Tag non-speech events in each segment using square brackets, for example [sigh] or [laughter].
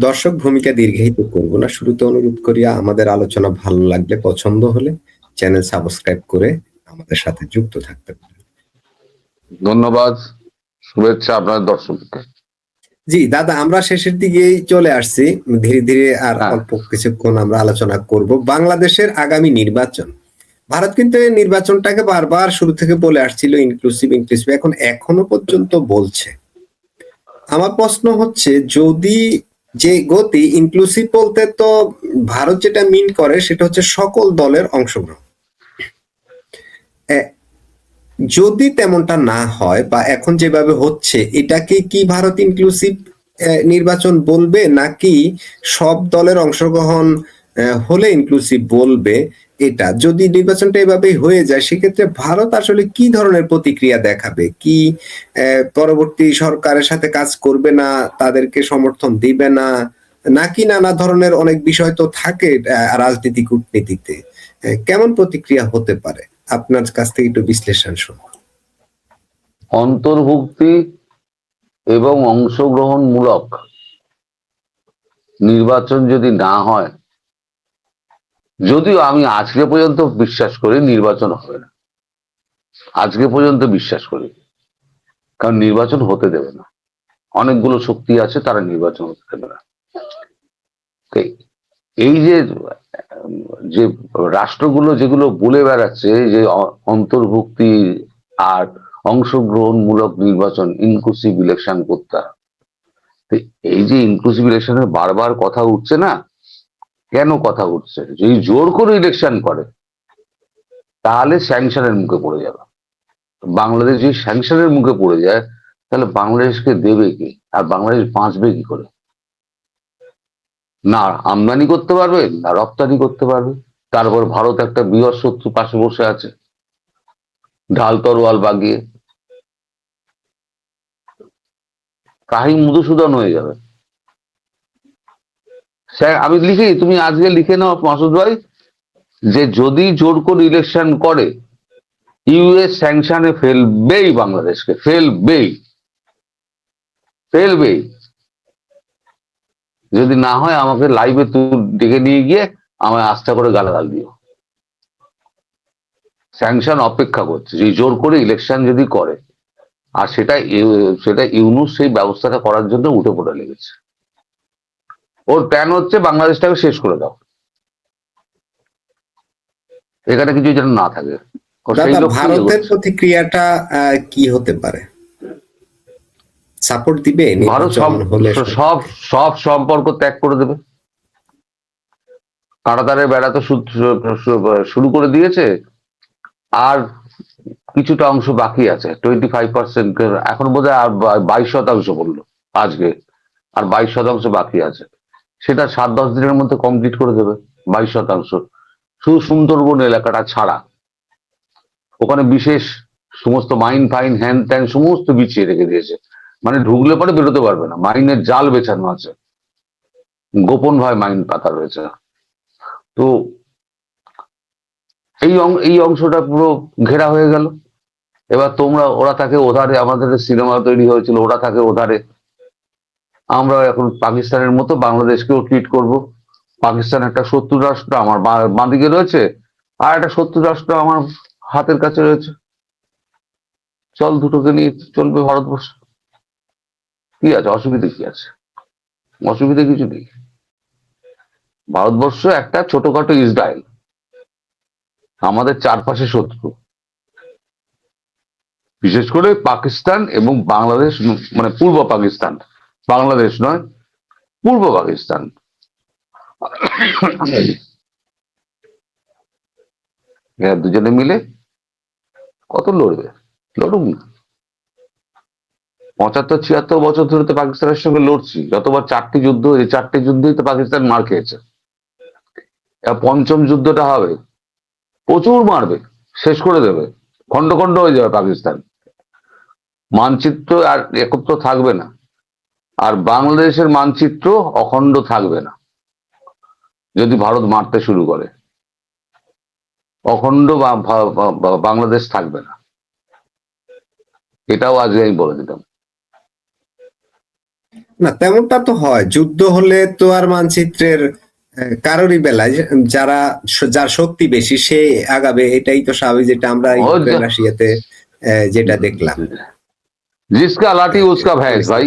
দর্শক ভূমিকা দীর্ঘায়িত করব না। শুরুতে অনুরোধ করিয়া আমাদের আলোচনা ভালো লাগলে পছন্দ হলে চ্যানেল সাবস্ক্রাইব করে আমাদের সাথে যুক্ত থাকতে পারেন। ধন্যবাদ শুভেচ্ছা আপনার দর্শককে। জি দাদা আমরা শেষের দিকেই চলে আসছি। ধীরে ধীরে আর হ্যাঁ। অল্প কিছুক্ষণ আমরা আলোচনা করব। বাংলাদেশের আগামী নির্বাচন। ভারত কিন্তু এই নির্বাচনটাকে বারবার শুরু থেকে বলে আসছিল ইনক্লুসিভ ইনক্লুসিভ এখন এখনও পর্যন্ত বলছে। আমার প্রশ্ন হচ্ছে যদি যে গতি ইনক্লুসিভ বলতে তো ভারত যেটা মিন করে সেটা হচ্ছে সকল দলের অংশগ্রহণ। যদি তেমনটা না হয় বা এখন যেভাবে হচ্ছে, এটাকে কি ভারত ইনক্লুসিভ নির্বাচন বলবে নাকি সব দলের অংশগ্রহণ হলে ইনক্লুসিভ বলবে এটা। যদি নির্বাচনটা এভাবেই হয়ে যায়, সেক্ষেত্রে ভারত আসলে কি ধরনের প্রতিক্রিয়া দেখাবে? কি পরবর্তী সরকারের সাথে কাজ করবে না, তাদেরকে সমর্থন দিবে না? নাকি নানা ধরনের অনেক বিষয় তো থাকে রাজনীতি কূটনীতিতে। কেমন প্রতিক্রিয়া হতে পারে? আপনার কাছ থেকে একটু বিশ্লেষণ শুনুন। অন্তর্ভুক্তি এবং অংশগ্রহণমূলক নির্বাচন যদি না হয় যদিও আমি আজকে পর্যন্ত বিশ্বাস করি নির্বাচন হবে না। আজকে পর্যন্ত বিশ্বাস করি। কারণ নির্বাচন হতে দেবে না। অনেকগুলো শক্তি আছে, তারা নির্বাচন হতে দেবে না। এই যে যে রাষ্ট্রগুলো যেগুলো বলে বেড়াচ্ছে যে অন্তর্ভুক্তি আর অংশগ্রহণমূলক নির্বাচন ইনক্লুসিভ ইলেকশন করতে। এই যে ইনক্লুসিভ ইলেকশনের বারবার কথা উঠছে না কেন কথা উঠছে যদি জোর করে ইলেকশন করে, তাহলে স্যাংশনের মুখে পড়ে যাবে। বাংলাদেশ যদি স্যাংশনের মুখে পড়ে যায়, তাহলে বাংলাদেশকে দেবে কি? আর বাংলাদেশ বাঁচবে কি করে? না আমদানি করতে পারবে, না রপ্তানি করতে পারবে। তারপর ভারত একটা বৃহৎ শত্রু পাশে বসে আছে। ঢাল তরোয়াল বাগিয়ে। কাহিনী মধুসূদন হয়ে যাবে। স্যার, আমি লিখি, তুমি আজকে লিখে নাও মাসুদ ভাই, যে যদি জোর করে ইলেকশন করে ইউএস স্যাংশনে ফেলবেই বাংলাদেশকে, ফেলবেই। ফেলবেই। যদি না হয়, আমাকে লাইভে তুই ডেকে নিয়ে গিয়ে আমায় আস্থা করে গালাগাল দিও। স্যাংশন অপেক্ষা করছে যে জোর করে ইলেকশন যদি করে, আর সেটা সেটা ইউনুস সেই ব্যবস্থাটা করার জন্য উঠে পড়ে লেগেছে। ওর প্ল্যান হচ্ছে বাংলাদেশটাকে শেষ করে দাও। এখানে কিছু যেন না থাকে। ভারতের প্রতিক্রিয়াটা কি হতে পারে? সাপোর্ট দিবে? ভারত সব সব সম্পর্ক ত্যাগ করে দেবে। কাঁটাতারের বেড়া তো শুরু করে দিয়েছে। আর কিছুটা অংশ বাকি আছে। টোয়েন্টি ফাইভ পার্সেন্ট এখন বোধহয় আর বাইশ শতাংশ বলল আজকে। আর বাইশ শতাংশ বাকি আছে। সেটা সাত দশ দিনের মধ্যে কমপ্লিট করে দেবে, বাইশ শতাংশ। শুধু সুন্দরবন এলাকাটা ছাড়া। ওখানে বিশেষ সমস্ত মাইন ফাইন হ্যান ত্যান সমস্ত বিছিয়ে রেখে দিয়েছে। মানে ঢুকলে পরে বেরোতে পারবে না। মাইনের জাল বেছানো আছে। গোপন ভাবে মাইন পাতা রয়েছে। তো এই এই অংশটা পুরো ঘেরা হয়ে গেল। এবার তোমরা, ওরা থাকে ওধারে, আমাদের সিনেমা তৈরি হয়েছিল, ওরা থাকে ওধারে আমরা এখন পাকিস্তানের মতো বাংলাদেশকেও ট্রিট করব। পাকিস্তান একটা শত্রু রাষ্ট্র, আমার বাঁদিকে রয়েছে, আর একটা শত্রু রাষ্ট্র আমার হাতের কাছে রয়েছে। চল দুটোকে নিয়ে চলবে ভারতবর্ষ। কি আছে? অসুবিধা কি আছে? অসুবিধা কিছু নেই। ভারতবর্ষ একটা ছোটখাটো ইসরায়েল। আমাদের চারপাশে শত্রু। বিশেষ করে পাকিস্তান এবং বাংলাদেশ মানে পূর্ব পাকিস্তান। বাংলাদেশ নয়, পূর্ব পাকিস্তান। এরা দুজনে মিলে কত লড়বে? লড়ুক না। পঁচাত্তর, ছিয়াত্তর বছর ধরে তো পাকিস্তানের সঙ্গে লড়ছি। যতবার চারটি যুদ্ধ হয়েছে, চারটি যুদ্ধই তো পাকিস্তান মার খেয়েছে। পঞ্চম যুদ্ধটা হবে। প্রচুর মারবে, শেষ করে দেবে। খন্ড খন্ড হয়ে যাবে পাকিস্তান। মানচিত্র আর একত্র থাকবে না। আর বাংলাদেশের মানচিত্র অখণ্ড থাকবে না। যদি ভারত মারতে শুরু করে। অখণ্ড বাংলাদেশ থাকবে না। এটাও আজকে আমি বলে দিলাম না তেমনটা তো হয়। যুদ্ধ হলে তো আর মানচিত্রের কারোরই বেলায় যারা যার শক্তি বেশি সে আগাবে। এটাই তো স্বাভাবিক যেটা আমরা রাশিয়াতে যেটা দেখলাম। জিসকা লাঠি উসকা ভ্যাস ভাই।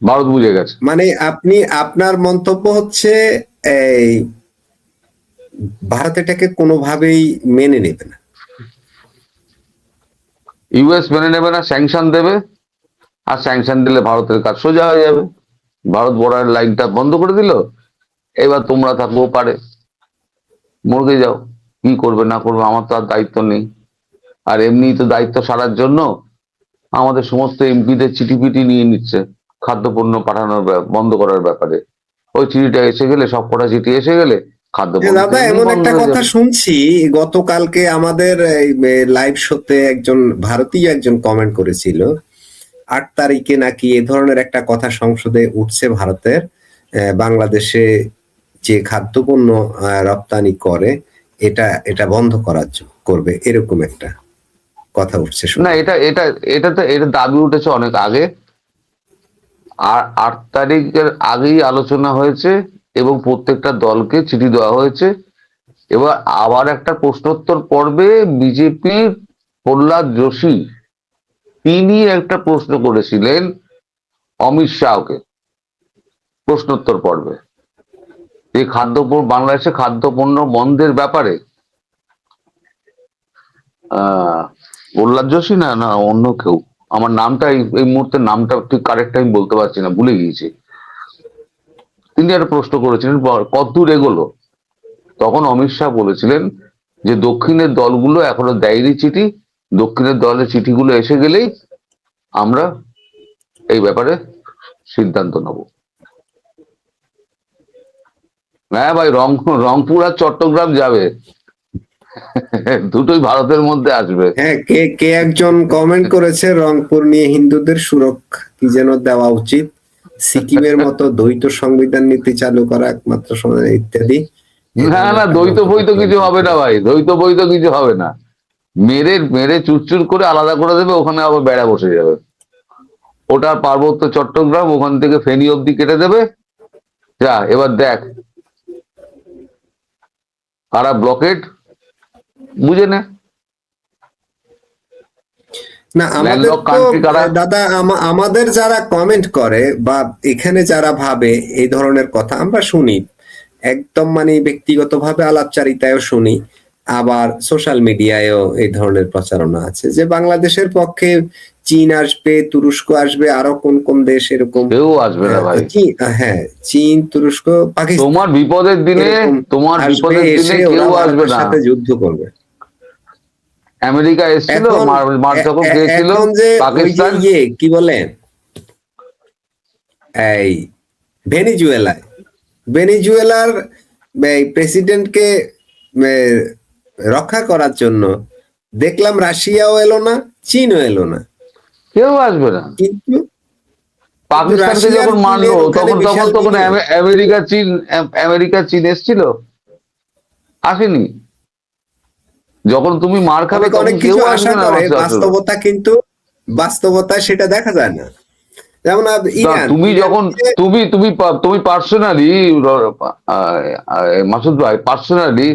ভারত বুঝে গেছে। মানে আপনি আপনার মন্তব্য হচ্ছে এই ভারত এটাকে কোনোভাবেই মেনে নেবে না। ইউএস মেনে নেবে না স্যাংশন দেবে আর স্যাংশন দিলে ভারতের কাজ সোজা হয়ে যাবে। ভারত বর্ডার লাইনটা বন্ধ করে দিল এবার তোমরা থাকব পারে মরগে যাও কি করবে না করবে আমার তো আর দায়িত্ব নেই। আর এমনি তো দায়িত্ব সারার জন্য আমাদের সমস্ত এমপিদের চিঠি পিটি নিয়ে নিচ্ছে। খাদ্যপণ্য পাঠানোর বন্ধ করার ব্যাপারে ওই চিঠিটা এসে গেলে সব কটা চিঠি এসে গেলে খাদ্য দাদা এমন একটা কথা শুনছি গতকালকে আমাদের লাইভ শোতে একজন ভারতীয় একজন কমেন্ট করেছিল আট তারিখে নাকি এ ধরনের একটা কথা সংসদে উঠছে ভারতের বাংলাদেশে যে খাদ্যপণ্য রপ্তানি করে এটা এটা বন্ধ করার করবে এরকম একটা কথা উঠছে। না এটা এটা এটা তো এটা দাবি উঠেছে অনেক আগে আর আট তারিখের আগেই আলোচনা হয়েছে এবং প্রত্যেকটা দলকে চিঠি দেওয়া হয়েছে। এবার আবার একটা প্রশ্নোত্তর পর্বে বিজেপির প্রহ্লাদ যোশী, তিনি একটা প্রশ্ন করেছিলেন অমিত শাহকে প্রশ্নোত্তর পর্বে। এই খাদ্য বাংলাদেশে খাদ্যপণ্য বন্ধের ব্যাপারে প্রহ্লাদ যোশী না না, অন্য কেউ। আমার নামটা এই মুহূর্তে নামটা ঠিক কারেক্ট আমি বলতে পারছি না, ভুলে গিয়েছি। তিনি একটা প্রশ্ন করেছিলেন কতদূর এগোলো? তখন অমিত শাহ বলেছিলেন যে, দক্ষিণের দলগুলো এখনও দেয়নি চিঠি, দক্ষিণের দলের চিঠিগুলো এসে গেলেই আমরা এই ব্যাপারে সিদ্ধান্ত নেব। হ্যাঁ ভাই, রংপুর রংপুর আর চট্টগ্রাম যাবে। [laughs] দুটোই ভারতের মধ্যে আসবে। হ্যাঁ কে কে একজন কমেন্ট করেছে রংপুর নিয়ে হিন্দুদের সুরক্ষা কি যেন দেওয়া উচিত? সিকিমের মতো দ্বৈত সংবিধান নীতি চালু করা একমাত্র সমাধান ইত্যাদি। না না দ্বৈত বৈত কিছু হবে না ভাই দ্বৈত বৈত কিছু হবে না। মেরে মেরে চুরচুর করে আলাদা করে দেবে ওখানে আবার বেড়া বসে যাবে। ওটা পার্বত্য চট্টগ্রাম ওখান থেকে ফেনী অব্দি কেটে দেবে। যা এবার দেখ। কারা ব্লকেট বুঝে নে। না আমাদের? দাদা আমাদের যারা কমেন্ট করে বা এখানে যারা ভাবে এই ধরনের কথা আমরা শুনি। একদম মানে ব্যক্তিগতভাবে আলাপচারিতায়ও শুনি। আবার সোশ্যাল মিডিয়ায়ও এই ধরনের প্রচারণা আছে যে বাংলাদেশের পক্ষে চীন আসবে তুরস্ক আসবে আরও কোন কোন দেশ এরকম? কেউ আসবে না ভাই। হ্যাঁ চীন তুরস্ক পাকিস্তান তোমার বিপদের দিনে তোমার বিপদের দিনে এসে কেউ আসবে না। সাথে যুদ্ধ করবে। আমেরিকা এসেছিল এখন মার- মার যখন এ- এ- গিয়েছিল পাকিস্তান। ইয়ে কি বলে? এই ভেনিজুয়েলায়। ভেনিজুয়েলার প্রেসিডেন্টকে রক্ষা করার জন্য দেখলাম রাশিয়াও এলো না চীনও এলো না। কেউ আসবে না। কিন্তু পাকিস্তানকে যখন মারলো তখন তখন তখন আমেরিকা চীন আমেরিকা চীন এসছিল? আসেনি। যখন তুমি মার খাবে অনেক কিছু আশা না করে বাস্তবতা কিন্তু বাস্তবতায় সেটা দেখা যায় না। যেমন তুমি যখন তুমি তুমি তুমি পার্সোনালি মাসুদ ভাই পার্সোনালি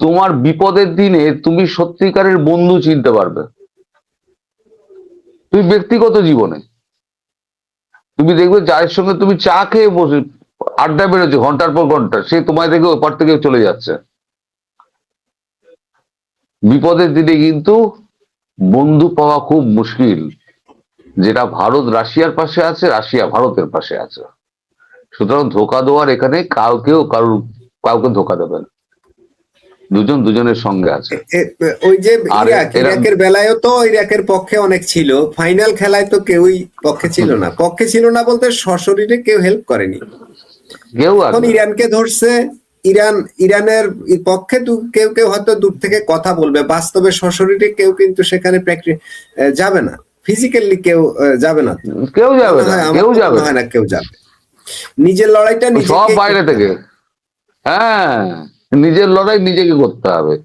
তোমার বিপদের দিনে তুমি সত্যিকারের বন্ধু চিনতে পারবে। তুমি ব্যক্তিগত জীবনে। তুমি দেখবে যার সঙ্গে তুমি চা খেয়ে বসে আড্ডা বেরোচ্ছে ঘণ্টার পর ঘণ্টা সে তোমায় দেখে ওপার থেকে চলে যাচ্ছে। বিপদের দিনে কিন্তু বন্ধু পাওয়া খুব মুশকিল। যেটা ভারত রাশিয়ার পাশে আছে রাশিয়া ভারতের পাশে আছে। সুতরাং ধোকা দেওয়ার এখানে কাউকেও কারুর কাউকে ধোকা দেবে না। দুজন দুজনের সঙ্গে আছে। ওই যে ইরাকের বেলায়ও তো ইরাকের পক্ষে অনেক ছিল। ফাইনাল খেলায় তো কেউই পক্ষে ছিল না। পক্ষে ছিল না বলতে সশরীরে কেউ হেল্প করেনি। কেউ এখন ইরানকে ধরছে ইরান ইরানের পক্ষে কেউ কেউ হয়তো দূর থেকে কথা বলবে। বাস্তবে সশরীরে কেউ কিন্তু সেখানে যাবে না। ফিজিক্যালি কেউ যাবে না। কেউ যাবে না কেউ যাবে না। কেউ যাবে। নিজের লড়াইটা নিজে সব বাইরে থেকে। হ্যাঁ নিজের লড়াই নিজেকে করতে হবে।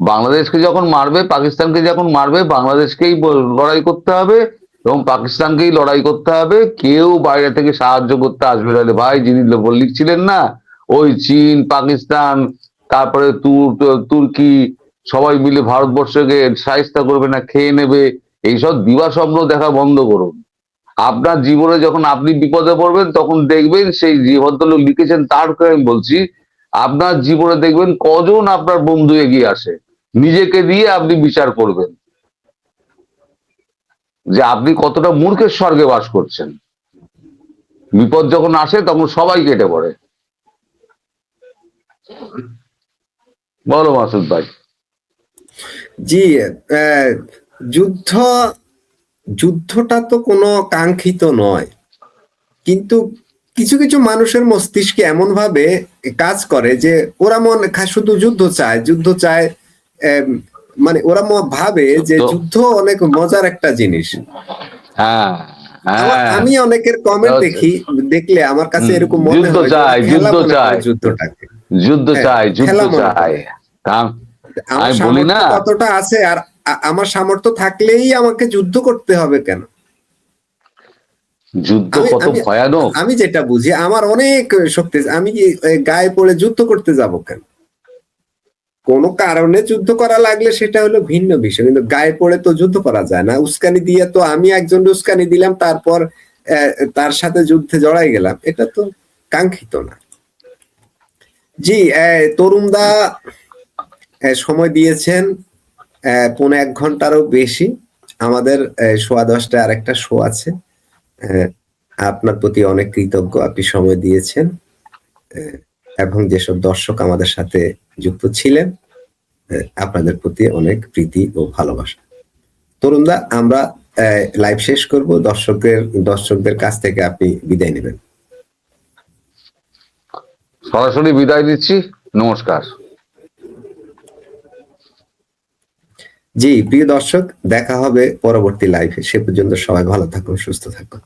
বাংলাদেশকে যখন মারবে পাকিস্তানকে যখন মারবে বাংলাদেশকেই বল- লড়াই করতে হবে এবং পাকিস্তানকেই লড়াই করতে হবে। কেউ বাইরে থেকে সাহায্য করতে আসবে না। ভাই যিনি লিখছিলেন না ওই চীন, পাকিস্তান, তারপরে তুর- তুর্কি, সবাই মিলে ভারতবর্ষকে সাহিস্তা করবে না, খেয়ে নেবে, এইসব দিবা স্বপ্ন দেখা বন্ধ করুন। আপনার জীবনে যখন আপনি বিপদে পড়বেন, তখন দেখবেন সেই ভদ্রলোক লিখেছেন, তার আমি বলছি, আপনার জীবনে দেখবেন কজন আপনার বন্ধু এগিয়ে আসে, নিজেকে দিয়ে আপনি বিচার করবেন। যে আপনি কতটা মূর্খের স্বর্গে বাস করছেন। বিপদ যখন আসে, তখন সবাই কেটে পড়ে। বলো মাসুদ ভাই জি যুদ্ধ যুদ্ধটা তো কোনো কাঙ্ক্ষিত নয় কিন্তু কিছু কিছু মানুষের মস্তিষ্কে এমন ভাবে কাজ করে যে ওরা মন শুধু যুদ্ধ চায় যুদ্ধ চায় মানে ওরা ভাবে যে যুদ্ধ অনেক মজার একটা জিনিস হ্যাঁ হ্যাঁ আমি অনেকের কমেন্ট। দেখি দেখলে আমার কাছে এরকম মনে হয়। যুদ্ধটাকে যুদ্ধ হ্যাঁ, চাই যুদ্ধ চাই। আমি বলি না। কতটা আছে আর আমার সামর্থ্য থাকলেই আমাকে যুদ্ধ করতে হবে কেন? যুদ্ধ কত ভয়ানক। আমি যেটা বুঝি আমার অনেক শক্তি আমি গায়ে পড়ে যুদ্ধ করতে যাব কেন? কোন কারণে যুদ্ধ করা লাগলে সেটা হলো ভিন্ন বিষয়। কিন্তু গায়ে পড়ে তো যুদ্ধ করা যায় না। উস্কানি দিয়ে তো আমি একজন উস্কানি দিলাম তারপর তার সাথে যুদ্ধে জড়াই গেলাম। এটা তো কাঙ্ক্ষিত না। জি তরুণদা সময় দিয়েছেন পৌনে এক ঘন্টারও বেশি। আমাদের সোয়া দশটা আর একটা শো আছে। আপনার প্রতি অনেক কৃতজ্ঞ আপনি সময় দিয়েছেন। এবং যেসব দর্শক আমাদের সাথে যুক্ত ছিলেন আপনাদের প্রতি অনেক প্রীতি ও ভালোবাসা। তরুণদা, আমরা লাইভ শেষ করব। দর্শকদের দর্শকদের কাছ থেকে আপনি বিদায় নেবেন। সরাসরি বিদায় দিচ্ছি নমস্কার। জি, প্রিয় দর্শক, দেখা হবে পরবর্তী লাইভে সে পর্যন্ত সবাই ভালো থাকুন, সুস্থ থাকুন।